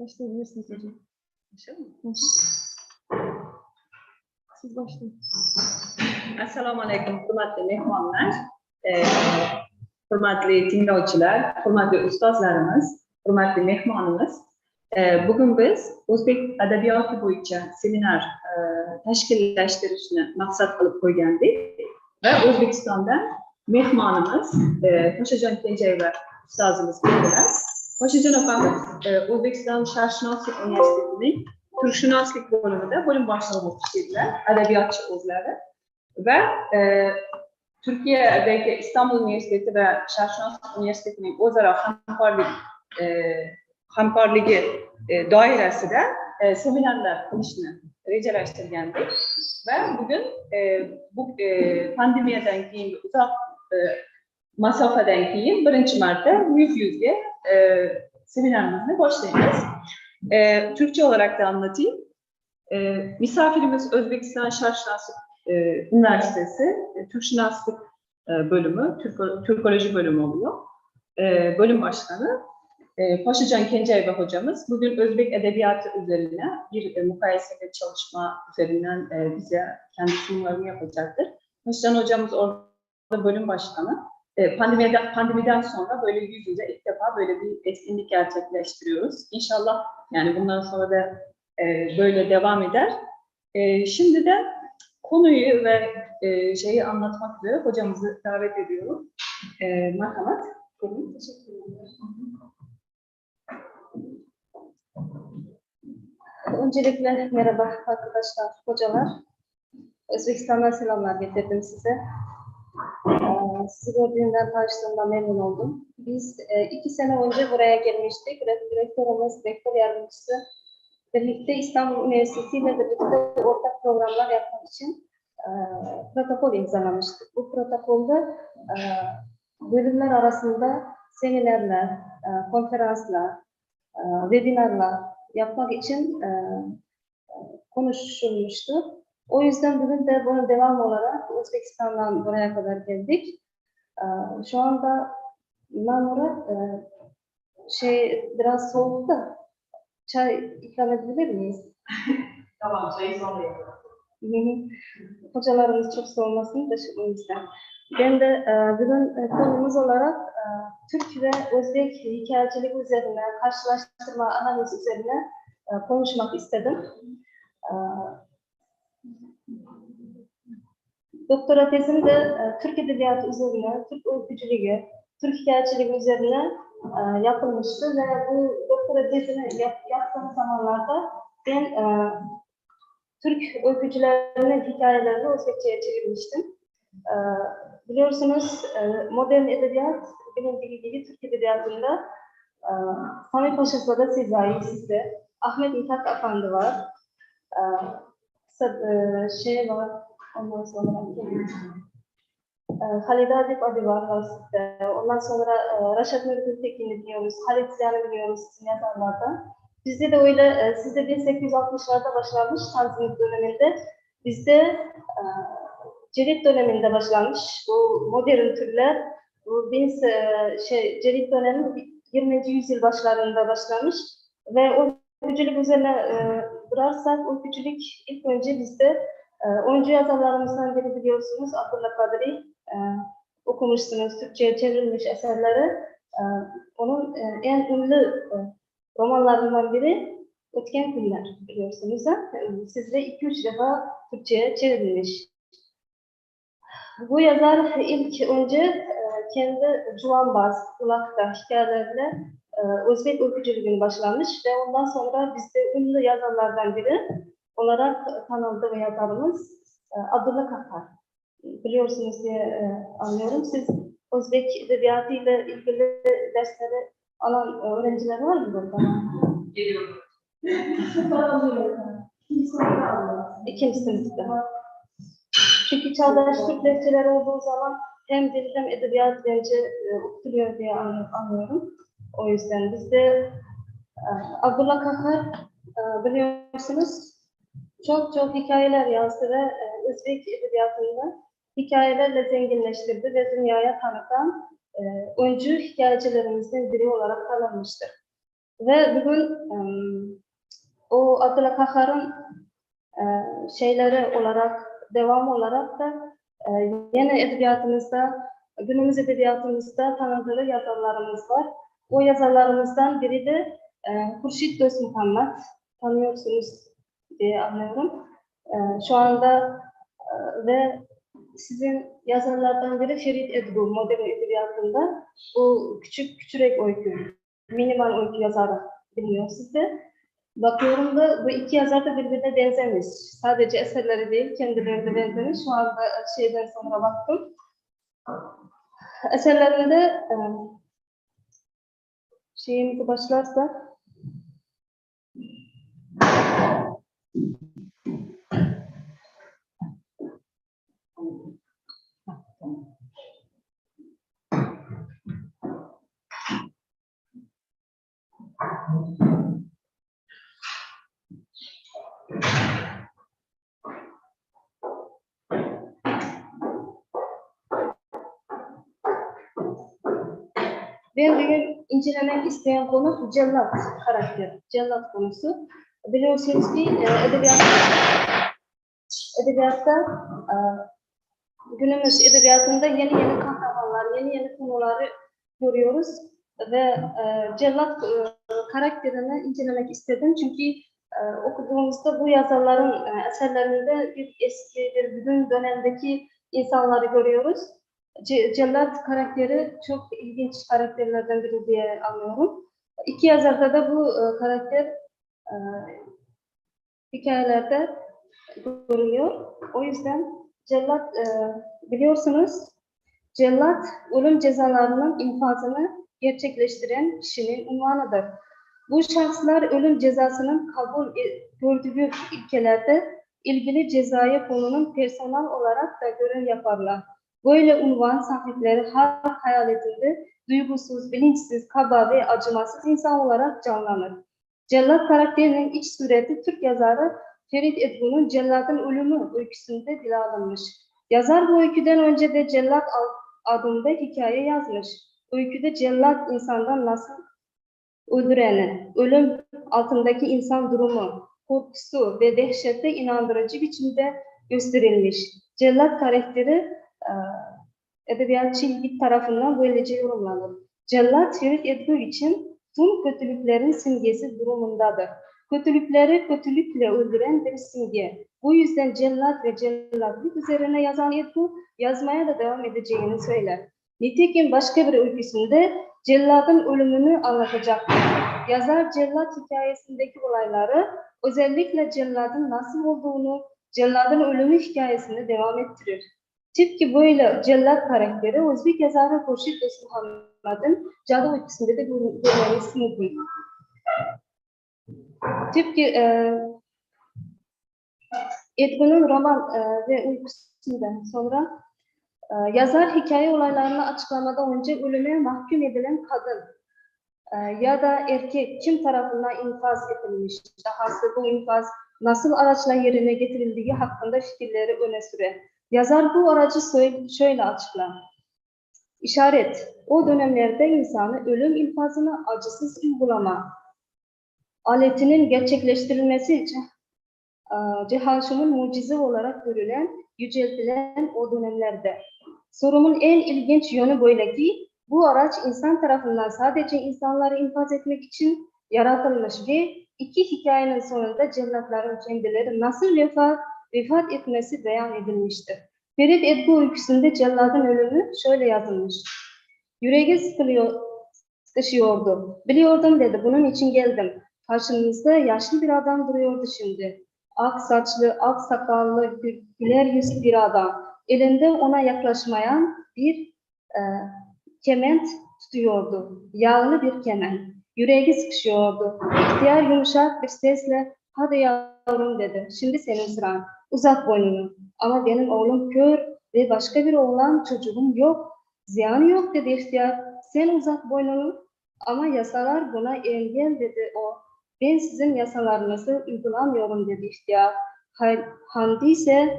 Başlayabilirsiniz hocam. Hı hı. Siz başlayın. Assalomu alaykum hurmatli mehmonlar, e, hurmatli tinglovchilar, hurmatli ustozlarimiz, hurmatli mehmonimiz. E, bugun biz o'zbek adabiyoti bo'yicha seminar e, tashkillashtirishni maqsad qilib qo'ygandik va O'zbekistondan mehmonimiz e, Kenjayeva ustozimiz keldilar. Poshajon opamiz e, O'zbekiston Sharqshunoslik universitetining Turkshunoslik bo'limida bo'lim boshlig'i bo'lib ishlaydilar, adabiyotchi o'zlari. ve e, Türkiye'deki İstanbul Üniversitesi ve Sharqshunoslik Üniversitesi'nin o'zaro hamkorlik e, hamkorligi e, doirasida e, seminarlar qilishni rejalashtirgandik va bugun e, bu e, pandemiyadan keyingi uzoq e, masofadan keyin birinchi marta yuzga e, seminarimizni boshlaymiz. E, Türkçe olarak da anlatayım. E, misafirimiz Özbekistan Sharqshunoslik e, Üniversitesi e, Türkşünaslık e, bölümü, Türko- Türkoloji bölümü oluyor. E, bölüm başkanı e, Paşacan Kencayeva hocamız bugün Özbek Edebiyatı üzerine bir e, mukayeseli çalışma üzerinden e, bize kendi sunumlarını yapacaktır. Paşacan hocamız orada bölüm başkanı. E, pandemiden, pandemiden sonra böyle yüz yüze ilk defa böyle bir etkinlik gerçekleştiriyoruz. İnşallah yani bundan sonra da e, böyle devam eder. E, şimdi de konuyu ve e, şeyi anlatmak üzere hocamızı davet ediyorum. E. Buyurun. Teşekkür ederim. Öncelikle merhaba arkadaşlar, hocalar. Özbekistan'dan selamlar getirdim size. Ee, Sizi gördüğümden, tanıştığımdan memnun oldum. Biz e, iki sene önce buraya gelmiştik. Re- Rektörümüz, rektör yardımcısı birlikte İstanbul Üniversitesi ile birlikte ortak programlar yapmak için e, protokol imzalamıştık. Bu protokolde e, bölümler arasında seminerler, e, konferanslar, e, webinarlar yapmak için e, konuşulmuştu. O yüzden bugün de bunun devam olarak Özbekistan'dan buraya kadar geldik. E, şu anda Marmara e, şey biraz soğuk da çay ikram edebilir miyiz? Tamam, çayı sonra yapalım. Hocalarımız çok soğumasın da yüzden. Ben de e, bugün e, konumuz olarak e, Türk ve Özbek hikayecilik üzerine, karşılaştırma, analiz üzerine e, konuşmak istedim. E, doktora tezim de e, Türk Edebiyatı üzerine, Türk öykücülüğü, Türk hikayeciliği üzerine e, yapılmıştı ve bu doktora tezini yap, yaptığım zamanlarda ben e, Türk öykücülerinin hikayelerini Özbekçe'ye çevirmiştim. Ee, biliyorsunuz e, modern edebiyat, bilindiği gibi Türk edebiyatında e, Sami Paşa'da Sezai Sisi, Ahmet Mithat Efendi var, e, e, şey var, ondan sonra e, Halide Adip Adi var Hasip'te, ondan sonra e, Raşat Nuri Tekin'i biliyoruz, Halit Ziyan'ı biliyoruz yazarlardan. Bizde de öyle, e, sizde 1860'larda başlanmış Tanzimat döneminde. Bizde e, Cerit döneminde başlanmış bu modern türler. Bu biz şey Cerit dönemi 20. yüzyıl başlarında başlamış ve o öykücülük üzerine durarsak o öykücülük ilk önce bizde oyuncu yazarlarımızdan biri biliyorsunuz Abdullah Kadri e, okumuşsunuz Türkçe'ye çevrilmiş eserleri. E, onun e, en ünlü e, romanlarından biri Ötken Günler biliyorsunuz da. E, Sizde iki üç defa Türkçe'ye çevrilmiş. Bu yazar ilk önce kendi Cuvambaz, Ulak'ta hikayelerle e, Özbek öykücülüğünü başlamış ve ondan sonra bizde ünlü yazarlardan biri olarak tanındı ve yazarımız e, Abdullah Kahar. Biliyorsunuz diye e, anlıyorum. Siz Özbek edebiyatı ile ilgili dersleri alan öğrenciler var mı burada? Geliyorum. İkinci sınıfta. Çünkü çağdaş Türk lehçeleri olduğu zaman hem dil hem edebiyat bence okutuluyor diye anlı- anlıyorum. O yüzden bizde e, Abdullah Kahar e, biliyorsunuz çok çok hikayeler yazdı ve e, Özbek edebiyatında hikayelerle zenginleştirdi ve dünyaya tanıtan e, öncü hikayecilerimizden biri olarak tanınmıştır. Ve bugün e, o Abdullah Kahar'ın e, şeyleri olarak, devam olarak da e, yeni edebiyatımızda, günümüz edebiyatımızda tanıdığı yazarlarımız var. O yazarlarımızdan biri de e, Hurşit Dost Muhammed. Tanıyorsunuz diye anlıyorum. E, şu anda e, ve sizin yazarlardan biri Ferit Edgu, modern edebiyatında. O küçük küçürek öykü, minimal öykü yazarı bilmiyor sizde. Bakıyorum da bu iki yazar da birbirine benzemiş. Sadece eserleri değil, kendileri de benzemiş. Şu anda şeyden sonra baktım. Eserlerinde e, şeyimizi başlarsa Ben bugün incelemek isteyen konu cellat karakteri, cellat konusu. Biliyorsunuz ki e, edebiyat, edebiyatta e, günümüz edebiyatında yeni yeni kahramanlar, yeni yeni konuları görüyoruz ve e, cellat karakterini incelemek istedim çünkü okuduğumuzda bu yazarların eserlerinde bir eski, bir bugün dönemdeki insanları görüyoruz. Ce- Cellat karakteri çok ilginç karakterlerden biri diye anlıyorum. İki yazarda da bu karakter e, hikayelerde görülüyor. O yüzden cellat e, biliyorsunuz cellat ölüm cezalarının infazını gerçekleştiren kişinin unvanıdır. Bu şahıslar ölüm cezasının kabul e- gördüğü ülkelerde ilgili cezaya konunun personel olarak da görev yaparlar. Böyle unvan sahipleri halk hayaletinde duygusuz, bilinçsiz, kaba ve acımasız insan olarak canlanır. Cellat karakterinin iç sureti Türk yazarı Ferit Edgun'un Cellat'ın Ölümü öyküsünde dile alınmış. Yazar bu öyküden önce de Cellat ad- adında hikaye yazmış. Öyküde Cellat insandan nasıl öldüreni, ölüm altındaki insan durumu, korkusu ve dehşette inandırıcı biçimde gösterilmiş. Cellat karakteri e, edebiyatçı ilgi tarafından böylece yorumlanır. Cellat Ferit Edgu için tüm kötülüklerin simgesi durumundadır. Kötülükleri kötülükle öldüren bir simge. Bu yüzden cellat ve cellatlık üzerine yazan Edgu yazmaya da devam edeceğini söyler. Nitekim başka bir öyküsünde celladın ölümünü anlatacaktır. Yazar cellat hikayesindeki olayları özellikle celladın nasıl olduğunu, celladın ölümü hikayesini devam ettirir. Tıpkı böyle cellat karakteri Özbek yazarı Hurşit Dost Muhammed'in Cadı Öyküsü'nde de gör- görmeniz mümkün. Tıpkı e, Edgun'un roman e, ve uykusundan sonra e, yazar hikaye olaylarını açıklamadan önce ölüme mahkum edilen kadın e, ya da erkek kim tarafından infaz edilmiş, dahası bu infaz nasıl araçla yerine getirildiği hakkında fikirleri öne sürer. Yazar bu aracı şöyle açıklar. İşaret, o dönemlerde insanı ölüm infazına acısız uygulama aletinin gerçekleştirilmesi için e, Cehaşım'ın mucize olarak görülen, yüceltilen o dönemlerde. Sorumun en ilginç yönü böyle ki, bu araç insan tarafından sadece insanları infaz etmek için yaratılmış ve iki hikayenin sonunda cellatların kendileri nasıl vefat, vefat etmesi beyan edilmiştir. Ferit Edgu öyküsünde celladın ölümü şöyle yazılmış. Yüreği sıkılıyor, sıkışıyordu. Biliyordum dedi, bunun için geldim. Karşımızda yaşlı bir adam duruyordu şimdi. Ak saçlı, ak sakallı, gü- güler yüzlü bir adam. Elinde ona yaklaşmayan bir e, kement tutuyordu. Yağlı bir kemen. Yüreği sıkışıyordu. İhtiyar yumuşak bir sesle hadi yavrum dedi. Şimdi senin sıran. Uzat boynunu. Ama benim oğlum kör ve başka bir oğlan çocuğum yok. Ziyanı yok dedi ihtiyar. Sen uzat boynunu. Ama yasalar buna engel dedi o. Ben sizin yasalarınızı uygulamıyorum dedi ihtiyar. Hamdi ise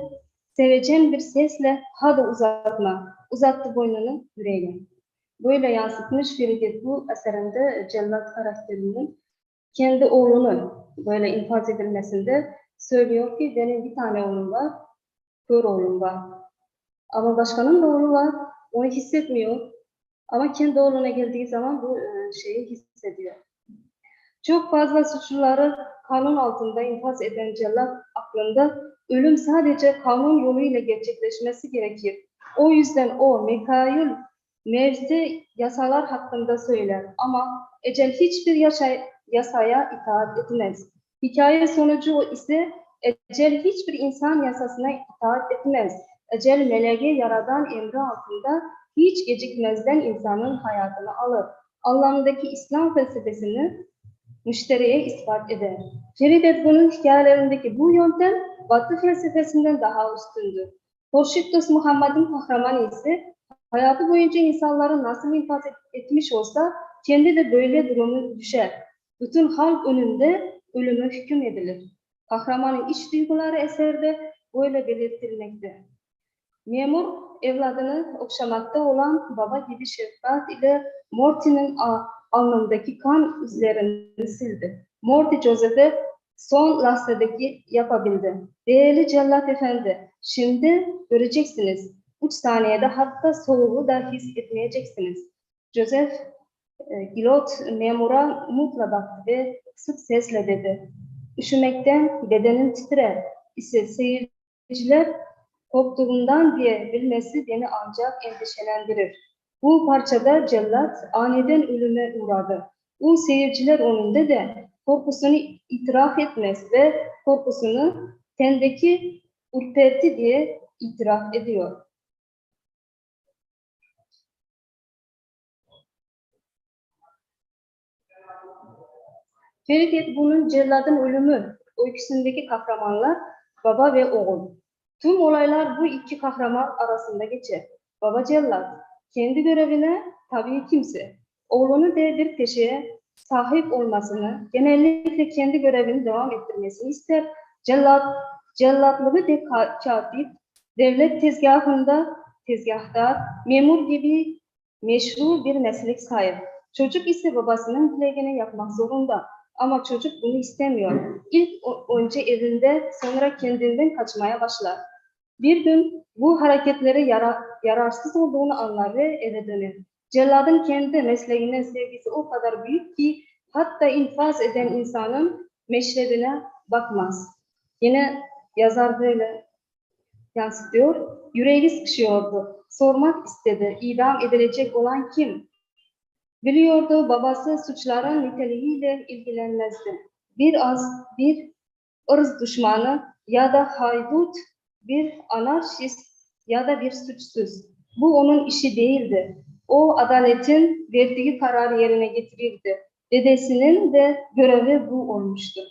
sevecen bir sesle hadi uzatma. Uzattı boynunu yüreğe. böyle yansıtmış Feridun bu eserinde cellat karakterinin kendi oğlunu böyle infaz edilmesinde söylüyor ki benim bir tane oğlum var, kör oğlum var. Ama başkanın da oğlu var, onu hissetmiyor. Ama kendi oğluna geldiği zaman bu e, şeyi hissediyor. Çok fazla suçluları kanun altında infaz eden cellat aklında ölüm sadece kanun yoluyla gerçekleşmesi gerekir. O yüzden o Mikail mevzi yasalar hakkında söyler ama ecel hiçbir yaşa, yasaya itaat etmez. Hikaye sonucu ise ecel hiçbir insan yasasına itaat etmez. Ecel meleği yaradan emri altında hiç gecikmezden insanın hayatını alır. Anlamındaki İslam felsefesini müşteriye ispat eder. Feridet bunun hikayelerindeki bu yöntem Batı felsefesinden daha üstündür. Hurşit Dost Muhammed'in kahramanı ise hayatı boyunca insanları nasıl infaz et- etmiş olsa kendi de böyle durumu düşer. Bütün halk önünde ölüme hüküm edilir. Kahramanın iç duyguları eserde böyle belirtilmekte. Memur evladını okşamakta olan baba gibi şefkat ile Morty'nin alnındaki kan izlerini sildi. Morty Joseph'e son lahzadaki yapabildi. Değerli Cellat Efendi, şimdi göreceksiniz. Üç saniyede hatta soğuğu da his etmeyeceksiniz. Joseph e, Gilot memura mutla baktı ve kısık sesle dedi. Üşümekten bedenin titrer ise seyirciler korktuğundan diye bilmesi beni ancak endişelendirir. Bu parçada cellat aniden ölüme uğradı. Bu seyirciler önünde de korkusunu itiraf etmez ve korkusunu tendeki ürperti diye itiraf ediyor. Feridet bunun celladın ölümü öyküsündeki kahramanlar baba ve oğul. Tüm olaylar bu iki kahraman arasında geçer. Baba cellat kendi görevine tabii kimse. Oğlunu de bir peşeye sahip olmasını, genellikle kendi görevini devam ettirmesini ister. Cellat, cellatlığı de ka- katip, devlet tezgahında tezgahtar, memur gibi meşru bir meslek sahip. Çocuk ise babasının dileğini yapmak zorunda. Ama çocuk bunu istemiyor. İlk önce evinde, sonra kendinden kaçmaya başlar. Bir gün bu hareketleri yara- yararsız olduğunu anlar ve eve döner. Celladın kendi mesleğine sevgisi o kadar büyük ki hatta infaz eden insanın meşrebine bakmaz. Yine yazar böyle yansıtıyor. Yüreği sıkışıyordu. Sormak istedi. İdam edilecek olan kim? Biliyordu babası suçların niteliğiyle ilgilenmezdi. Bir az bir ırz düşmanı ya da haydut, bir anarşist ya da bir suçsuz. Bu onun işi değildi. O adaletin verdiği kararı yerine getirirdi. Dedesinin de görevi bu olmuştu.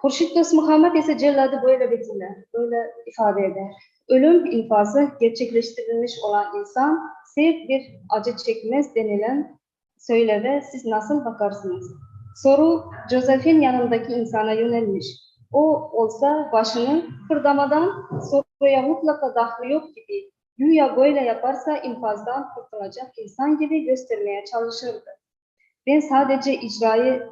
Hurşit Dost Muhammed ise celladı böyle betimler, böyle ifade eder. Ölüm infazı gerçekleştirilmiş olan insan sevk bir acı çekmez denilen söyleve siz nasıl bakarsınız? Soru Joseph'in yanındaki insana yönelmiş. O olsa başını kırdamadan soruya mutlaka dahli yok gibi güya böyle yaparsa infazdan kurtulacak insan gibi göstermeye çalışırdı. Ben sadece icrayı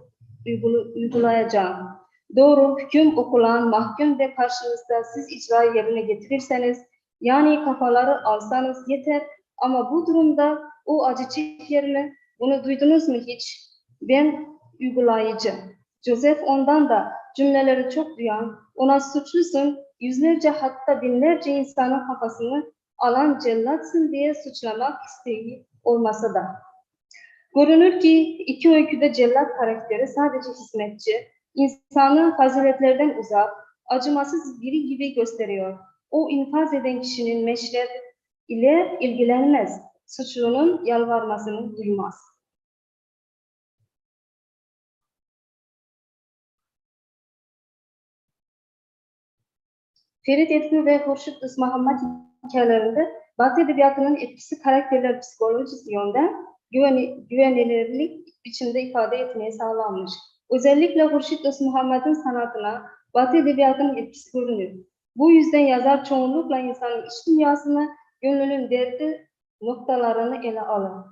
uygulayacağım. Doğru hüküm okulan mahkum ve karşınızda siz icrayı yerine getirirseniz yani kafaları alsanız yeter ama bu durumda o acı çek yerine bunu duydunuz mu hiç? Ben uygulayıcı. Joseph ondan da cümleleri çok duyan, ona suçlusun, yüzlerce hatta binlerce insanın kafasını alan cellatsın diye suçlamak isteği olmasa da. Görünür ki iki öyküde cellat karakteri sadece hizmetçi, insanı faziletlerden uzak, acımasız biri gibi gösteriyor. O infaz eden kişinin meşrep ile ilgilenmez, suçlunun yalvarmasını duymaz. Ferit Etkin ve Hurşit Muhammed hikayelerinde Batı Edebiyatı'nın etkisi karakterler psikolojisi yönden güveni, güvenilirlik biçimde ifade etmeye sağlanmış. Özellikle Hurşit Muhammed'in sanatına Batı Edebiyatı'nın etkisi görünür. Bu yüzden yazar çoğunlukla insanın iç dünyasını, gönlünün derdi noktalarını ele alın.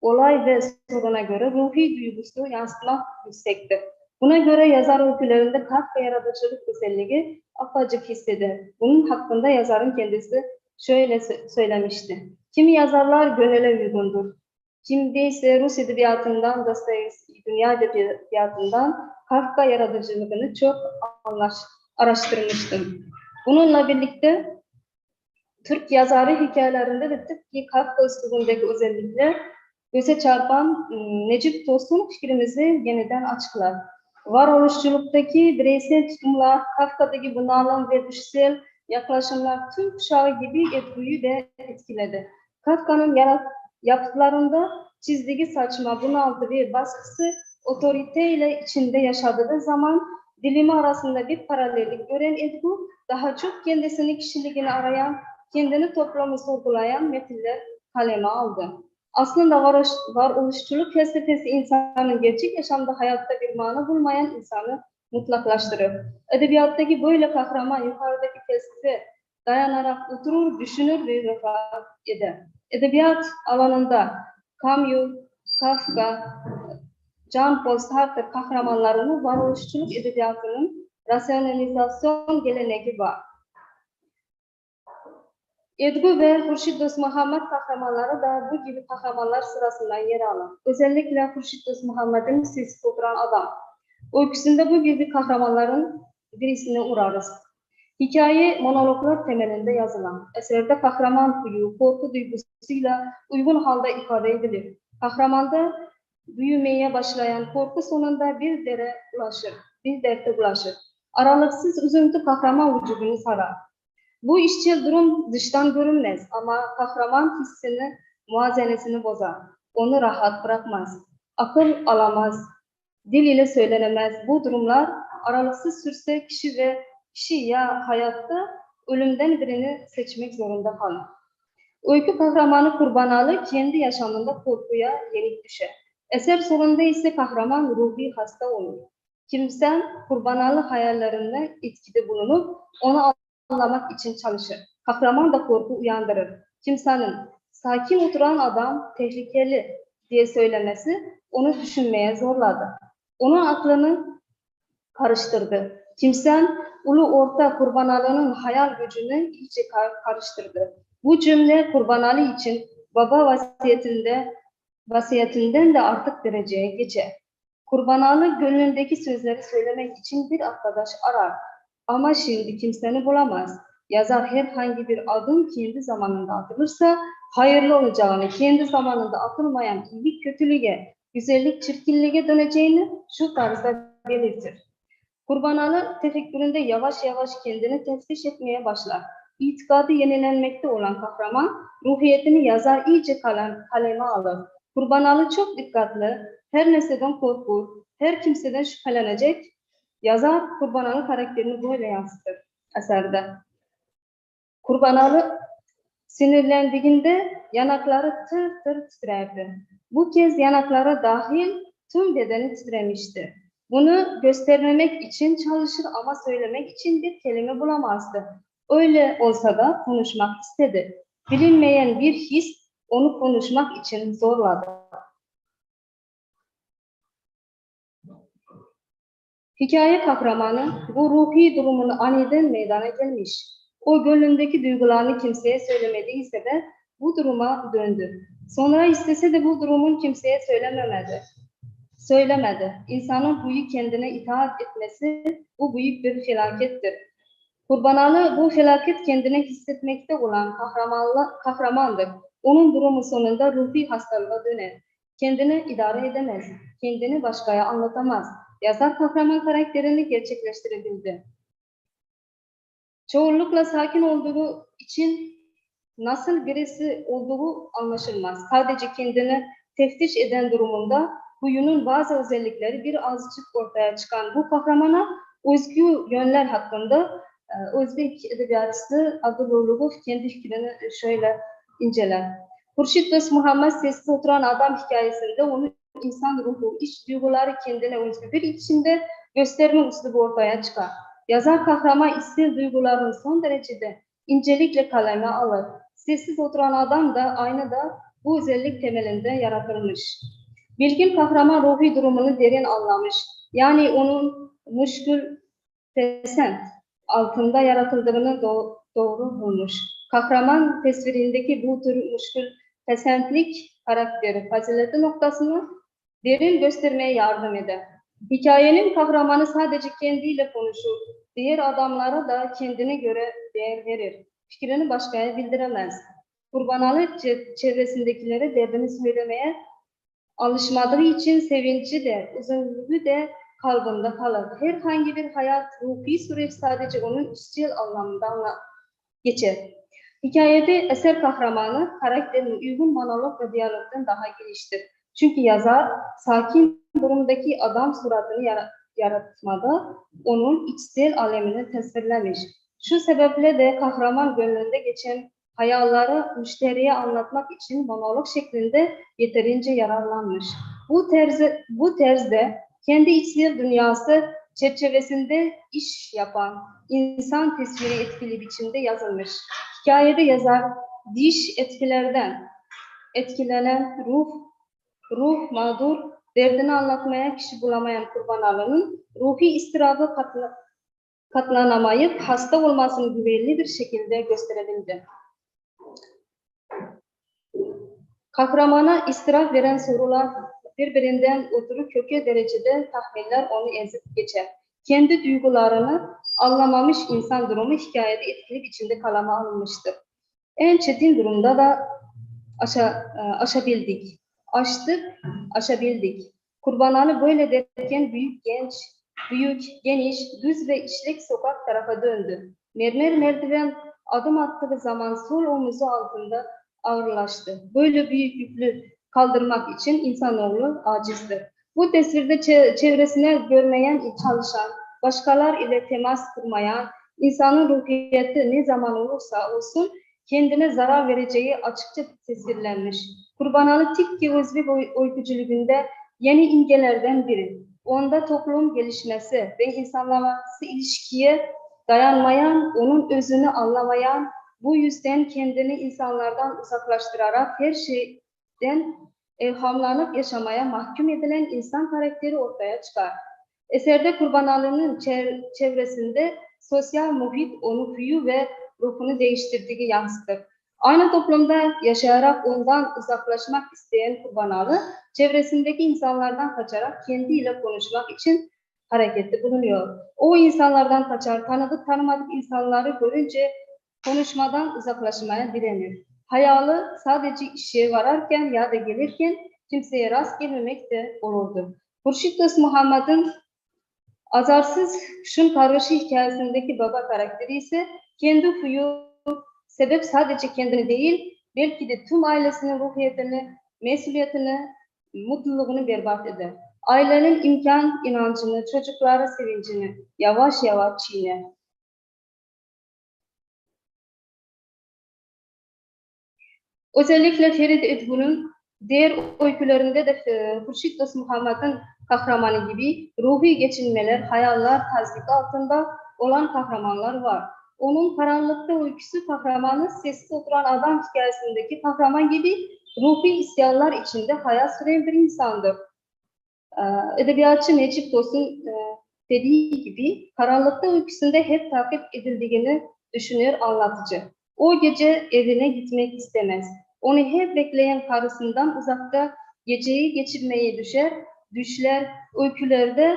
Olay ve soruna göre ruhi duygusu yansıtmak yüksektir. Buna göre yazar öykülerinde Kafka yaratıcılık özelliği apacık hisseder. Bunun hakkında yazarın kendisi şöyle sö- söylemişti. Kimi yazarlar gönüle uygundur. Kim ise Rus edebiyatından, Dostoyevski, dünya edebiyatından Kafka yaratıcılığını çok anlaş, araştırmıştım. Bununla birlikte Türk yazarı hikayelerinde de tıpkı Kafka üslubundaki özellikler göze çarpan ım, Necip Tosun fikrimizi yeniden açıklar. Varoluşçuluktaki bireysel tutumlar, Kafka'daki bunalım ve düşsel yaklaşımlar tüm kuşağı gibi etkiyi de etkiledi. Kafka'nın yapıtlarında çizdiği saçma, bunaltı ve baskısı otoriteyle içinde yaşadığı zaman dilimi arasında bir paralellik gören Edgu daha çok kendisini kişiliğini arayan, kendini toplamı sorgulayan metinler kaleme aldı. Aslında varoş, varoluşçuluk felsefesi insanın gerçek yaşamda hayatta bir mana bulmayan insanı mutlaklaştırır. Edebiyattaki böyle kahraman yukarıdaki felsefe dayanarak oturur, düşünür ve refah eder. Edebiyat alanında Camus, Kafka, Jean-Paul Sartre kahramanlarını varoluşçuluk edebiyatının rasyonalizasyon geleneği var. Edgu ve Hurşit Dost Muhammed kahramanları da bu gibi kahramanlar sırasından yer alır. Özellikle Hurşit Dost Muhammed'in sesi oturan adam. Öyküsünde bu gibi kahramanların birisine uğrarız. Hikaye monologlar temelinde yazılan, eserde kahraman huyu, korku duygusuyla uygun halde ifade edilir. Kahramanda büyümeye başlayan korku sonunda bir dere ulaşır, bir derte ulaşır. Aralıksız üzüntü kahraman vücudunu sarar. Bu işçil durum dıştan görünmez ama kahraman hissini, muazenesini bozar. Onu rahat bırakmaz. Akıl alamaz. Dil ile söylenemez. Bu durumlar aralıksız sürse kişi ve kişi ya hayatta ölümden birini seçmek zorunda kalır. Öykü kahramanı kurbanalı kendi yaşamında korkuya yenik düşer. Eser sonunda ise kahraman ruhi hasta olur. Kimsen kurbanalı hayallerinden etkide bulunup onu anlamak için çalışır. Kahraman da korku uyandırır. Kimsenin sakin oturan adam tehlikeli diye söylemesi onu düşünmeye zorladı. Onun aklını karıştırdı. Kimsen ulu orta kurbanalının hayal gücünü iyice kar- karıştırdı. Bu cümle kurbanalı için baba vasiyetinde vasiyetinden de artık dereceye geçer. Kurbanalı gönlündeki sözleri söylemek için bir arkadaş arar. Ama şimdi kimseni bulamaz. Yazar herhangi bir adım kendi zamanında atılırsa hayırlı olacağını, kendi zamanında atılmayan iyilik kötülüğe, güzellik çirkinliğe döneceğini şu tarzda belirtir. Kurbanalı tefekküründe yavaş yavaş kendini teftiş etmeye başlar. İtikadı yenilenmekte olan kahraman, ruhiyetini yazar iyice kalem, kaleme alır. Kurbanalı çok dikkatli, her nesneden korkur, her kimseden şüphelenecek, Yazar Kurbanalı karakterini böyle yansıtır eserde. Kurbanalı sinirlendiğinde yanakları tır tır titrerdi. Bu kez yanaklara dahil tüm bedeni titremişti. Bunu göstermemek için çalışır ama söylemek için bir kelime bulamazdı. Öyle olsa da konuşmak istedi. Bilinmeyen bir his onu konuşmak için zorladı. Hikaye kahramanı bu ruhi durumun aniden meydana gelmiş. O gönlündeki duygularını kimseye söylemediyse de bu duruma döndü. Sonra istese de bu durumun kimseye söylememedi. Söylemedi. İnsanın huyu kendine itaat etmesi bu büyük bir felakettir. Kurbanalı bu felaket kendine hissetmekte olan kahramandır. Onun durumu sonunda ruhi hastalığa döner. Kendini idare edemez. Kendini başkaya anlatamaz yazar kahraman karakterini gerçekleştirebildi. Çoğunlukla sakin olduğu için nasıl birisi olduğu anlaşılmaz. Sadece kendini teftiş eden durumunda huyunun bazı özellikleri bir azıcık ortaya çıkan bu kahramana özgü yönler hakkında e, Özbek edebiyatçısı Abdülulugov kendi fikrini şöyle inceler. Hurşit Dost Muhammed sessiz oturan adam hikayesinde onu insan ruhu, iç duyguları kendine özgü bir içinde gösterme üslubu ortaya çıkar. Yazar kahraman içsel duyguların son derecede incelikle kaleme alır. Sessiz oturan adam da aynı da bu özellik temelinde yaratılmış. Bilgin kahraman ruhi durumunu derin anlamış. Yani onun muşkul pesent altında yaratıldığını do- doğru bulmuş. Kahraman tasvirindeki bu tür muşkul pesentlik karakteri fazileti noktasını derin göstermeye yardım eder. Hikayenin kahramanı sadece kendiyle konuşur. Diğer adamlara da kendine göre değer verir. Fikrini başkaya bildiremez. Kurbanalı çe- çevresindekilere derdini söylemeye alışmadığı için sevinci de, üzüntüsü de kalbinde kalır. Herhangi bir hayat, ruhi süreç sadece onun işçil anlamında anla- geçer. Hikayede eser kahramanı karakterin uygun monolog ve diyalogdan daha geliştir. Çünkü yazar sakin durumdaki adam suratını yara- yaratmada onun içsel alemini tasvirlemiş. Şu sebeple de kahraman gönlünde geçen hayalları müşteriye anlatmak için monolog şeklinde yeterince yararlanmış. Bu terzi, bu terzde kendi içsel dünyası çerçevesinde iş yapan insan tasviri etkili biçimde yazılmış. Hikayede yazar diş etkilerden etkilenen ruh, ruh mağdur, derdini anlatmaya kişi bulamayan kurban alanın ruhi istirabı katla, katlanamayıp hasta olmasını güvenli bir şekilde gösterebildi. Kahramana istirap veren sorular birbirinden ötürü kökü derecede tahminler onu ezip geçer. Kendi duygularını anlamamış insan durumu hikayede etkili biçimde kalama alınmıştır. En çetin durumda da aşa, e, aşabildik. Aştık, aşabildik. Kurbananı böyle derken büyük genç, büyük, geniş, düz ve işlek sokak tarafa döndü. Mermer merdiven adım attığı zaman sol omuzu altında ağırlaştı. Böyle büyük yüklü kaldırmak için insanoğlu acizdir. Bu tasvirde çe- çevresine görmeyen, çalışan, başkalar ile temas kurmayan, insanın ruhiyeti ne zaman olursa olsun kendine zarar vereceği açıkça tasvirlenmiş. Kurbanalı Tikki Özbek öykücülüğünde yeni imgelerden biri. Onda toplum gelişmesi ve insanlarla arası ilişkiye dayanmayan, onun özünü anlamayan, bu yüzden kendini insanlardan uzaklaştırarak her şeyden evhamlanıp yaşamaya mahkum edilen insan karakteri ortaya çıkar. Eserde kurbanalının çev- çevresinde sosyal muhit onu huyu ve ruhunu değiştirdiği yansıtır. Aynı toplumda yaşayarak ondan uzaklaşmak isteyen kurbanalı, çevresindeki insanlardan kaçarak kendiyle konuşmak için harekette bulunuyor. O insanlardan kaçar, tanıdık tanımadık insanları görünce konuşmadan uzaklaşmaya direnir. Hayalı sadece işe vararken ya da gelirken kimseye rast gelmemek de olurdu. Hurşit Dost Muhammed'in azarsız şun karışı hikayesindeki baba karakteri ise kendi huyu sebep sadece kendini değil belki de tüm ailesinin ruhiyetini, mesuliyetini, mutluluğunu berbat eder. Ailenin imkan inancını, çocuklara sevincini yavaş yavaş çiğner. Özellikle Ferit Edgun'un diğer öykülerinde de e, Hurşit Dost Muhammed'in kahramanı gibi ruhi geçinmeler, hayaller, tasdik altında olan kahramanlar var. Onun karanlıkta öyküsü kahramanı sessiz oturan adam hikayesindeki kahraman gibi ruhi isyanlar içinde hayat süren bir insandır. Ee, Edebiyatçı Necip Dost'un e, dediği gibi karanlıkta öyküsünde hep takip edildiğini düşünür anlatıcı. O gece evine gitmek istemez. Onu hep bekleyen karısından uzakta geceyi geçirmeyi düşer. Düşler öykülerde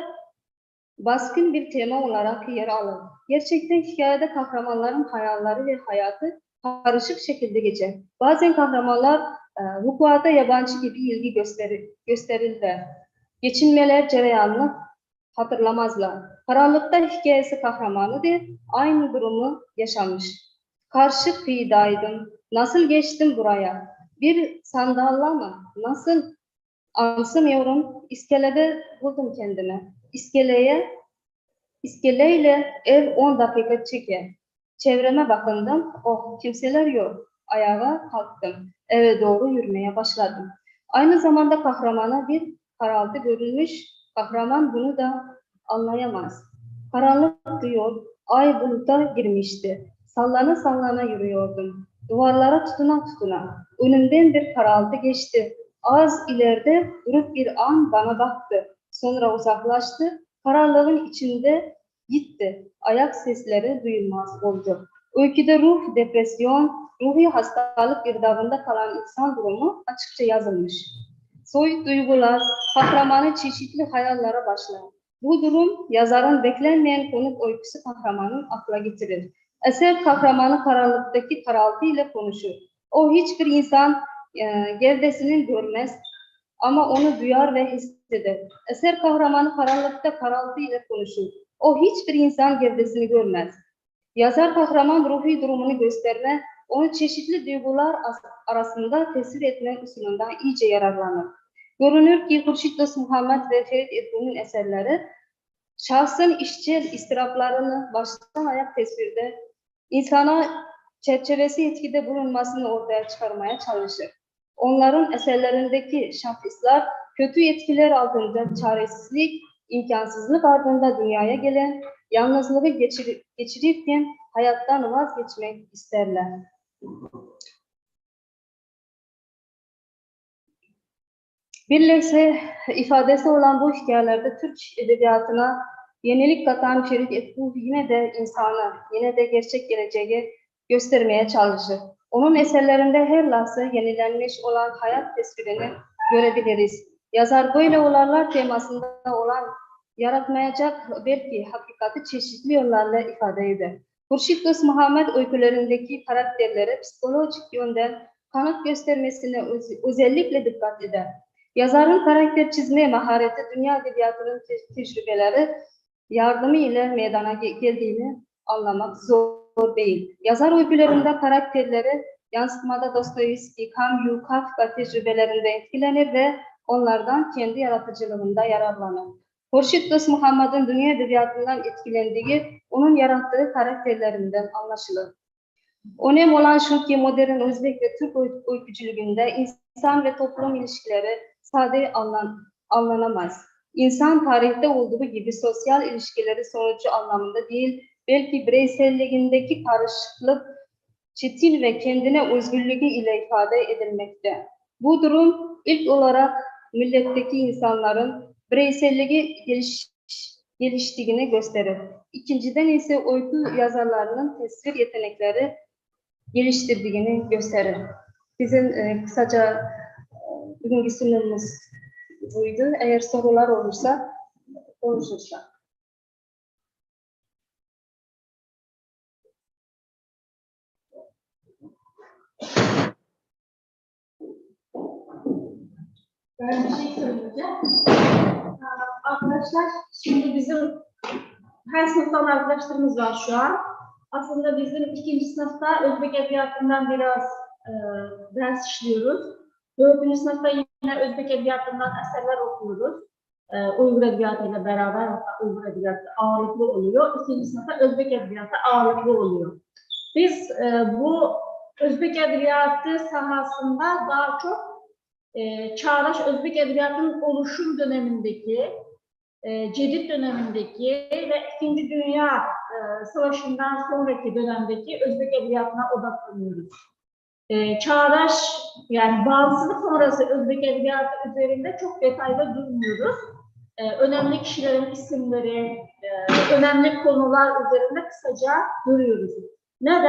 baskın bir tema olarak yer alır. Gerçekten hikayede kahramanların hayalleri ve hayatı karışık şekilde geçer. Bazen kahramanlar e, vukuata yabancı gibi ilgi gösterir, gösterirler. Geçinmeler cereyanını hatırlamazlar. Karanlıkta hikayesi kahramanı da aynı durumu yaşamış. Karşı kıyıdaydım. Nasıl geçtim buraya? Bir sandalla mı? Nasıl? Ansamıyorum. İskelede buldum kendimi. İskeleye, iskeleyle ev 10 dakika çeker. Çevreme bakındım. Oh kimseler yok. Ayağa kalktım. Eve doğru yürümeye başladım. Aynı zamanda kahramana bir karaltı görülmüş. Kahraman bunu da anlayamaz. Karanlık diyor. Ay buluta girmişti. Sallana sallana yürüyordum. Duvarlara tutuna tutuna. Önümden bir karaltı geçti. Az ileride durup bir an bana baktı. Sonra uzaklaştı. Kararlığın içinde gitti. Ayak sesleri duyulmaz oldu. Öyküde ruh, depresyon, ruhi hastalık girdabında kalan insan durumu açıkça yazılmış. Soyut duygular, kahramanı çeşitli hayallere başlar. Bu durum yazarın beklenmeyen konuk öyküsü kahramanın akla getirir. Eser kahramanı karanlıktaki karaltı ile konuşur. O hiçbir insan e, gövdesini görmez ama onu duyar ve hisseder. Eser kahramanı karanlıkta karaltı ile konuşur. O hiçbir insan gövdesini görmez. Yazar kahraman ruhi durumunu gösterme, onu çeşitli duygular as- arasında tesir etme usulünden iyice yararlanır. Görünür ki Hurşit Dost Muhammed ve Ferit Ertuğrul'un eserleri şahsın işçil istiraplarını baştan ayak tesvirde insana çerçevesi etkide bulunmasını ortaya çıkarmaya çalışır. Onların eserlerindeki şahıslar kötü etkiler altında çaresizlik, imkansızlık ardında dünyaya gelen yalnızlığı geçir, geçirirken hayattan vazgeçmek isterler. Birleşse ifadesi olan bu hikayelerde Türk edebiyatına yenilik katan Ferit Etbuh yine de insanı, yine de gerçek geleceği göstermeye çalışır. Onun eserlerinde her lahza yenilenmiş olan hayat tasvirini görebiliriz. Yazar böyle olaylar temasında olan yaratmayacak belki hakikati çeşitli yollarla ifade eder. Hurşit Dost Muhammed öykülerindeki karakterlere psikolojik yönden kanıt göstermesine öz- özellikle dikkat eder. Yazarın karakter çizme mahareti dünya edebiyatının te- tecrübeleri yardımı ile meydana ge- geldiğini anlamak zor değil. Yazar öykülerinde karakterleri yansıtmada Dostoyevski, Camus, Kafka tecrübelerinde etkilenir ve onlardan kendi yaratıcılığında yararlanır. Hurşit Dost Muhammed'in dünya edebiyatından etkilendiği onun yarattığı karakterlerinden anlaşılır. Önem olan şu ki modern Özbek ve Türk öy- öykücülüğünde insan ve toplum ilişkileri sade anlan, anlanamaz. İnsan tarihte olduğu gibi sosyal ilişkileri sonucu anlamında değil, belki bireyselliğindeki karışıklık, çetin ve kendine özgürlüğü ile ifade edilmekte. Bu durum ilk olarak milletteki insanların bireyselliği geliş, geliştiğini gösterir. İkinciden ise öykü yazarlarının tesvir yetenekleri geliştirdiğini gösterir. Bizim e, kısaca e, bugünkü sunumumuz buydu. Eğer sorular olursa konuşursak. Ben bir şey söyleyeceğim. Aa, Arkadaşlar şimdi bizim her sınıftan arkadaşlarımız var şu an. Aslında bizim ikinci sınıfta Özbek Edebiyatı'ndan biraz e, ders işliyoruz. Dördüncü sınıfta yine Özbek Edebiyatı'ndan eserler okuyoruz. E, Uygur Edebiyatı ile beraber hatta Uygur Edebiyatı ağırlıklı oluyor. İkinci sınıfta Özbek Edebiyatı ağırlıklı oluyor. Biz e, bu Özbek Edebiyatı sahasında daha çok e, çağdaş Özbek Edebiyatı'nın oluşum dönemindeki, e, Cedid dönemindeki ve İkinci Dünya e, Savaşı'ndan sonraki dönemdeki Özbek Edebiyatı'na odaklanıyoruz. E, çağdaş, yani bağımsızlık sonrası Özbek Edebiyatı üzerinde çok detayda durmuyoruz. E, önemli kişilerin isimleri, e, önemli konular üzerinde kısaca duruyoruz. Neden?